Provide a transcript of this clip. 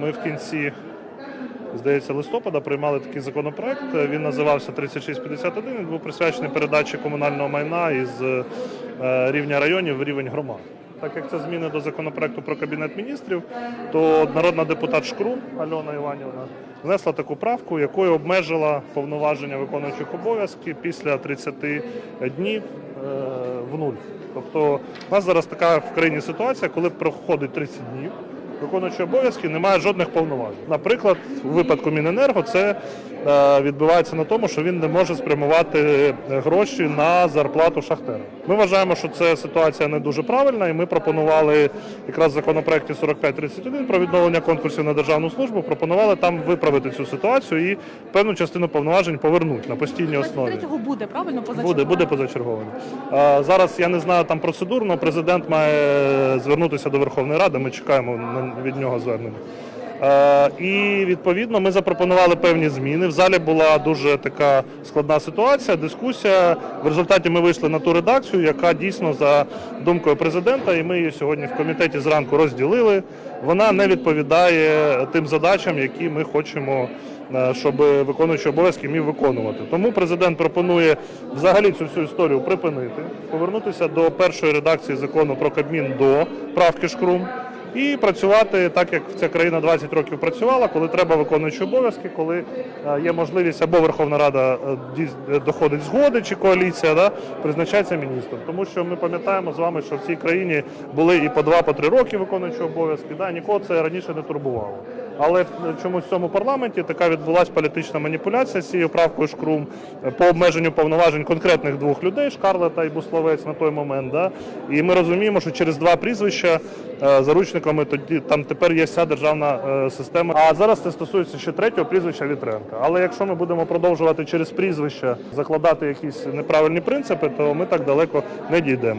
Ми в кінці, здається, листопада приймали такий законопроект. Він називався 3651. Він був присвячений передачі комунального майна із е, рівня районів в рівень громад. Так як це зміни до законопроекту про кабінет міністрів, то народна депутат Шкрум Альона Іванівна внесла таку правку, якою обмежила повноваження виконуючих обов'язки після 30 днів е, в нуль. Тобто у нас зараз така в країні ситуація, коли проходить 30 днів виконуючий обов'язки не має жодних повноважень. Наприклад, у випадку Міненерго це е, відбувається на тому, що він не може спрямувати е, гроші на зарплату шахтера. Ми вважаємо, що це ситуація не дуже правильна, і ми пропонували якраз в законопроекті 4531 про відновлення конкурсів на державну службу. Пропонували там виправити цю ситуацію і певну частину повноважень повернути на постійній основі. 23-го буде, правильно? Буде, буде позачерговим. А, зараз я не знаю там процедурно. Президент має звернутися до Верховної Ради. Ми чекаємо від нього звернення. Е, І відповідно ми запропонували певні зміни. В залі була дуже така складна ситуація, дискусія. В результаті ми вийшли на ту редакцію, яка дійсно за думкою президента, і ми її сьогодні в комітеті зранку розділили. Вона не відповідає тим задачам, які ми хочемо е, щоб виконуючий обов'язки міг виконувати. Тому президент пропонує взагалі цю всю історію припинити, повернутися до першої редакції закону про Кабмін до правки Шкрум. І працювати так, як ця країна 20 років працювала, коли треба виконуючи обов'язки, коли е, є можливість або Верховна Рада е, е, доходить згоди, чи коаліція да, призначається міністром. Тому що ми пам'ятаємо з вами, що в цій країні були і по два, по три роки виконуючі обов'язки. Да, нікого це раніше не турбувало. Але чомусь в цьому парламенті така відбулася політична маніпуляція з цією правкою Шкрум е, по обмеженню повноважень конкретних двох людей Шкарлета і Бусловець на той момент. Да? І ми розуміємо, що через два прізвища е, заручниками тоді там тепер є вся державна е, система. А зараз це стосується ще третього прізвища Вітренка. Але якщо ми будемо продовжувати через прізвища закладати якісь неправильні принципи, то ми так далеко не дійдемо.